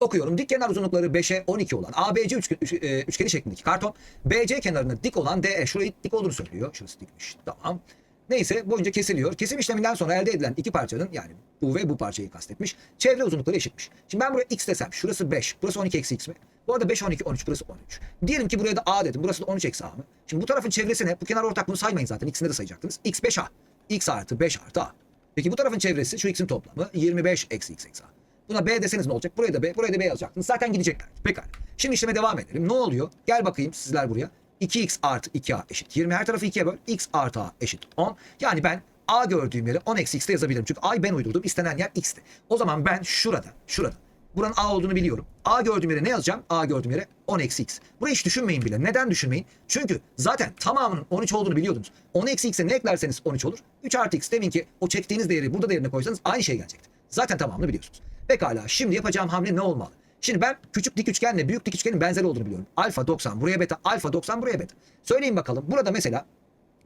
Okuyorum. Dik kenar uzunlukları 5'e 12 olan ABC üçgen, üç- e, üçgeni şeklindeki karton BC kenarına dik olan DE. Şurayı dik olduğunu söylüyor. Şurası dikmiş. Tamam. Neyse boyunca kesiliyor. Kesim işleminden sonra elde edilen iki parçanın yani bu ve bu parçayı kastetmiş. Çevre uzunlukları eşitmiş. Şimdi ben buraya x desem şurası 5. Burası 12 eksi x mi? Bu arada 5, 12, 13 burası 13. Diyelim ki buraya da a dedim. Burası da 13 eksi a mı? Şimdi bu tarafın çevresi ne? Bu kenar ortak bunu saymayın zaten. İkisini de sayacaktınız. x 5a. x artı 5 artı a. Peki bu tarafın çevresi şu x'in toplamı 25 eksi x eksi a. Buna b deseniz ne olacak? Buraya da b, buraya da b yazacaktınız. Zaten gidecekler. Pekala. Şimdi işleme devam edelim. Ne oluyor? Gel bakayım sizler buraya. 2x artı 2a eşit 20. Her tarafı 2'ye böl. x artı a eşit 10. Yani ben a gördüğüm yere 10 eksi x'te yazabilirim. Çünkü a'yı ben uydurdum. İstenen yer x'ti. O zaman ben şurada, şurada. Buranın a olduğunu biliyorum. a gördüğüm yere ne yazacağım? a gördüğüm yere 10 eksi x. Burayı hiç düşünmeyin bile. Neden düşünmeyin? Çünkü zaten tamamının 13 olduğunu biliyordunuz. 10 eksi x'e ne eklerseniz 13 olur. 3 artı x demin ki o çektiğiniz değeri burada değerine koysanız aynı şey gelecekti. Zaten tamamını biliyorsunuz. Pekala şimdi yapacağım hamle ne olmalı? Şimdi ben küçük dik üçgenle büyük dik üçgenin benzer olduğunu biliyorum. Alfa 90 buraya beta, alfa 90 buraya beta. Söyleyin bakalım. Burada mesela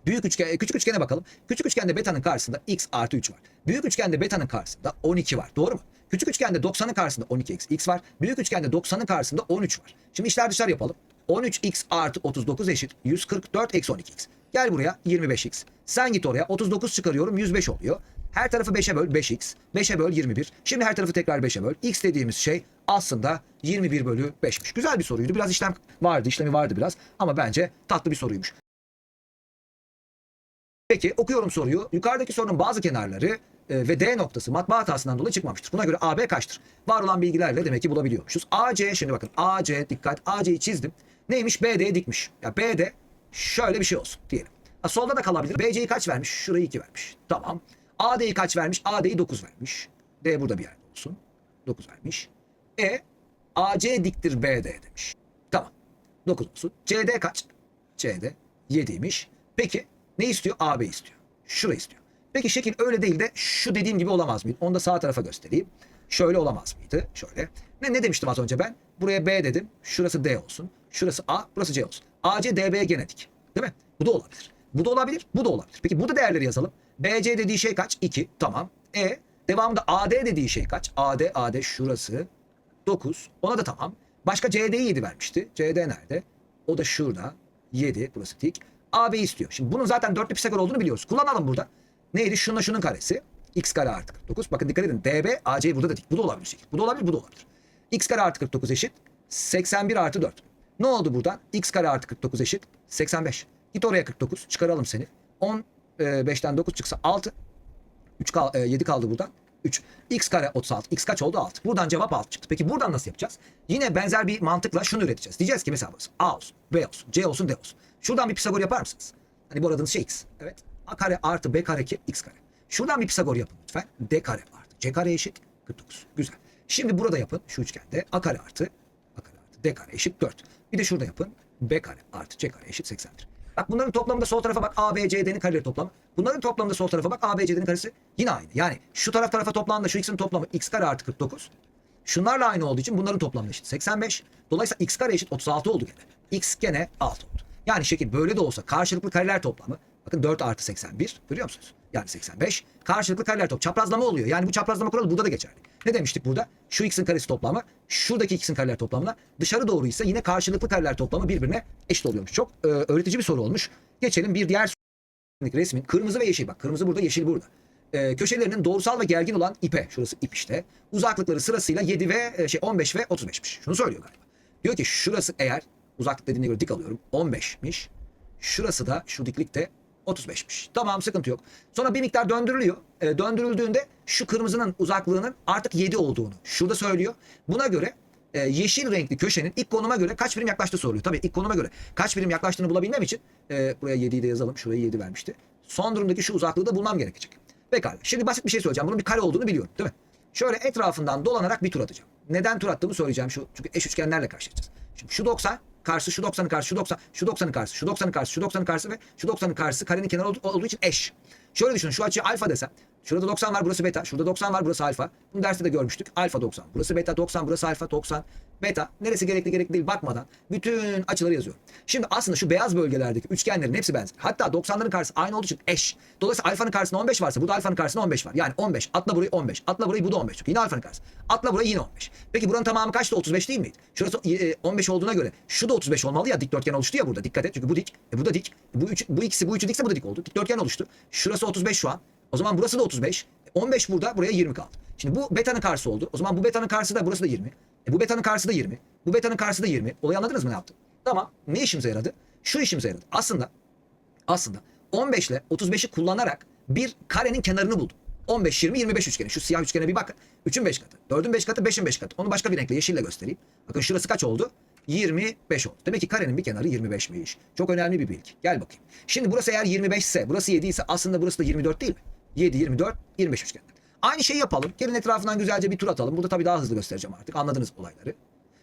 büyük üçgen, küçük üçgene bakalım. Küçük üçgende beta'nın karşısında x artı 3 var. Büyük üçgende beta'nın karşısında 12 var. Doğru mu? Küçük üçgende 90'ın karşısında 12 eksi x var. Büyük üçgende 90'ın karşısında 13 var. Şimdi işler dışlar yapalım. 13x artı 39 eşit 144 eksi 12x. Gel buraya 25x. Sen git oraya 39 çıkarıyorum 105 oluyor. Her tarafı 5'e böl 5x. 5'e böl 21. Şimdi her tarafı tekrar 5'e böl. x dediğimiz şey aslında 21 bölü 5'miş. Güzel bir soruydu. Biraz işlem vardı, işlemi vardı biraz. Ama bence tatlı bir soruymuş. Peki okuyorum soruyu. Yukarıdaki sorunun bazı kenarları e, ve D noktası matbaa hatasından dolayı çıkmamıştır. Buna göre AB kaçtır? Var olan bilgilerle demek ki bulabiliyormuşuz. AC şimdi bakın AC dikkat AC'yi çizdim. Neymiş? BD dikmiş. Ya BD şöyle bir şey olsun diyelim. Ha, solda da kalabilir. BC'yi kaç vermiş? Şurayı 2 vermiş. Tamam. AD'yi kaç vermiş? AD'yi 9 vermiş. D burada bir yerde olsun. 9 vermiş. E AC diktir BD demiş. Tamam. 9 olsun. CD kaç? CD 7'ymiş. Peki ne istiyor? AB istiyor. Şurayı istiyor. Peki şekil öyle değil de şu dediğim gibi olamaz mıydı? Onu da sağ tarafa göstereyim. Şöyle olamaz mıydı? Şöyle. Ne, ne demiştim az önce ben? Buraya B dedim. Şurası D olsun. Şurası A, burası C olsun. AC DB'ye genetik. Değil mi? Bu da olabilir. Bu da olabilir, bu da olabilir. Peki burada değerleri yazalım. BC dediği şey kaç? 2. Tamam. E devamında AD dediği şey kaç? AD, AD şurası 9. Ona da tamam. Başka CD'yi 7 vermişti. CD nerede? O da şurada. 7. Burası tik. AB istiyor. Şimdi bunun zaten dörtlü Pisagor olduğunu biliyoruz. Kullanalım burada. Neydi? Şununla şunun karesi. X kare artı 49. Bakın dikkat edin. DB, AC burada da dik. Bu da olabilir. Bu da olabilir, bu da olabilir. X kare artı 49 eşit 81 artı 4. Ne oldu buradan? X kare artı 49 eşit 85. Git oraya 49. Çıkaralım seni. 10, 5'ten 9 çıksa 6. 3 kal, 7 kaldı buradan. 3. X kare 36. X kaç oldu? 6. Buradan cevap 6 çıktı. Peki buradan nasıl yapacağız? Yine benzer bir mantıkla şunu üreteceğiz. Diyeceğiz ki mesela A olsun, B olsun, C olsun, D olsun. Şuradan bir Pisagor yapar mısınız? Hani bu aradığınız şey X. Evet. A kare artı B kare ki X kare. Şuradan bir Pisagor yapın lütfen. D kare artı C kare eşit 49. Güzel. Şimdi burada yapın şu üçgende A kare artı A kare artı D kare eşit 4. Bir de şurada yapın. B kare artı C kare eşit 81. Bak bunların toplamında sol tarafa bak A, B, C, D'nin kareleri toplamı. Bunların toplamında sol tarafa bak A, B, C, D'nin karesi yine aynı. Yani şu taraf tarafa toplamda şu x'in toplamı x kare artı 49. Şunlarla aynı olduğu için bunların toplamı eşit 85. Dolayısıyla x kare eşit 36 oldu gene. x gene 6 oldu. Yani şekil böyle de olsa karşılıklı kareler toplamı bakın 4 artı 81 görüyor musunuz? Yani 85. Karşılıklı kareler top çaprazlama oluyor. Yani bu çaprazlama kuralı burada da geçerli. Ne demiştik burada? Şu x'in karesi toplamı şuradaki x'in kareler toplamına dışarı doğru ise yine karşılıklı kareler toplamı birbirine eşit oluyormuş. Çok e, öğretici bir soru olmuş. Geçelim bir diğer resmin kırmızı ve yeşil bak kırmızı burada yeşil burada. Ee, köşelerinin doğrusal ve gergin olan ipe şurası ip işte. Uzaklıkları sırasıyla 7 ve e, şey 15 ve 35'miş. Şunu söylüyor galiba. Diyor ki şurası eğer uzaklık dediğine göre dik alıyorum 15'miş. Şurası da şu diklikte 35'miş. Tamam sıkıntı yok. Sonra bir miktar döndürülüyor. E, döndürüldüğünde şu kırmızının uzaklığının artık 7 olduğunu şurada söylüyor. Buna göre e, yeşil renkli köşenin ilk konuma göre kaç birim yaklaştığı soruluyor. Tabii ilk konuma göre kaç birim yaklaştığını bulabilmem için e, buraya 7'yi de yazalım. Şuraya 7 vermişti. Son durumdaki şu uzaklığı da bulmam gerekecek. Pekala. Şimdi basit bir şey söyleyeceğim. Bunun bir kare olduğunu biliyorum değil mi? Şöyle etrafından dolanarak bir tur atacağım. Neden tur attığımı söyleyeceğim. Şu, çünkü eş üçgenlerle karşılaşacağız. Şimdi şu 90 karşı şu 90'ın karşı şu 90 şu 90'ın karşı şu 90'ın karşı şu 90'ın karşı ve şu 90'ın karşısı karenin kenarı olduğu, için eş. Şöyle düşünün şu açıyı alfa desem. Şurada 90 var burası beta. Şurada 90 var burası alfa. Bunu derste de görmüştük. Alfa 90. Burası beta 90 burası alfa 90. beta neresi gerekli gerekli değil bakmadan bütün açıları yazıyorum. Şimdi aslında şu beyaz bölgelerdeki üçgenlerin hepsi benzer. Hatta 90'ların karşısı aynı olduğu için eş. Dolayısıyla alfanın karşısında 15 varsa burada alfanın karşısında 15 var. Yani 15. Atla burayı 15. Atla burayı bu da 15. Yine alfanın karşısı. Atla burayı yine 15. Peki buranın tamamı kaçtı? 35 değil miydi? Şurası e, 15 olduğuna göre şu da 35 olmalı ya dikdörtgen oluştu ya burada. Dikkat et çünkü bu dik. E, bu da dik. E, bu, üç, bu ikisi bu üçü dikse bu da dik oldu. Dikdörtgen oluştu. Şurası 35 şu an. O zaman burası da 35. E, 15 burada buraya 20 kaldı. Şimdi bu betanın karşısı oldu. O zaman bu betanın karşısı da burası da 20. E, bu betanın karşısı da 20. Bu betanın karşısı da 20. Olayı anladınız mı ne yaptım? Tamam. Ne işimize yaradı? Şu işimize yaradı. Aslında aslında 15 ile 35'i kullanarak bir karenin kenarını buldum. 15, 20, 25 üçgeni. Şu siyah üçgene bir bakın. 3'ün 5 katı. 4'ün 5 katı, 5'in 5 katı. Onu başka bir renkle yeşille göstereyim. Bakın şurası kaç oldu? 25 oldu. Demek ki karenin bir kenarı 25'miş. Çok önemli bir bilgi. Gel bakayım. Şimdi burası eğer 25 ise, burası 7 ise aslında burası da 24 değil mi? 7, 24, 25 üçgen. Aynı şeyi yapalım. Gelin etrafından güzelce bir tur atalım. Burada tabii daha hızlı göstereceğim artık. Anladınız olayları.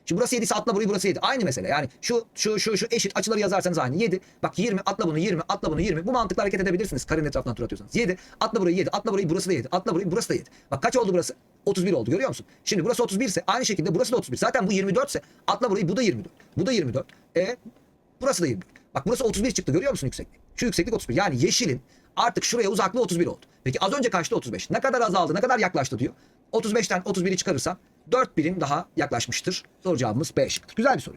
Şimdi burası 7 ise atla burayı burası 7. Aynı mesele. Yani şu şu şu şu eşit açıları yazarsanız aynı. 7. Bak 20 atla bunu 20 atla bunu 20. Bu mantıkla hareket edebilirsiniz. Karenin etrafından tur atıyorsanız. 7 atla burayı 7 atla burayı burası da 7. Atla burayı burası da 7. Bak kaç oldu burası? 31 oldu görüyor musun? Şimdi burası 31 ise aynı şekilde burası da 31. Zaten bu 24 ise atla burayı bu da 24. Bu da 24. E burası da 24. Bak burası 31 çıktı görüyor musun yükseklik? Şu yükseklik 31. Yani yeşilin artık şuraya uzaklığı 31 oldu. Peki az önce kaçtı 35? Ne kadar azaldı? Ne kadar yaklaştı diyor. 35'ten 31'i çıkarırsam 4 birim daha yaklaşmıştır. Soru cevabımız B şıkkıdır. Güzel bir soru.